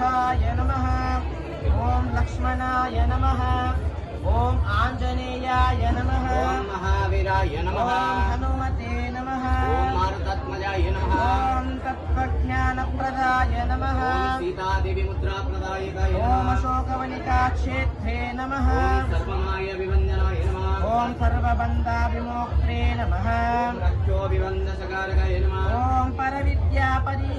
अनिरुद्धाय नम ओं लक्ष्मणाय नम ओं आञ्जनेयाय नम महावीराय नम हनुमते नमः मारुतात्मजाय नमः ॐ तत्त्वज्ञानप्रदाय नमः सीतादेवीमुद्राप्रदायकाय ॐ अशोकवनिकाक्षेत्रे नमः सर्वमाय विवञ्जनाय नमः ॐ सर्वबन्धाभिमोक्त्रे नमः रक्षोभिवन्दसकारकाय नमः ॐ परविद्यापरि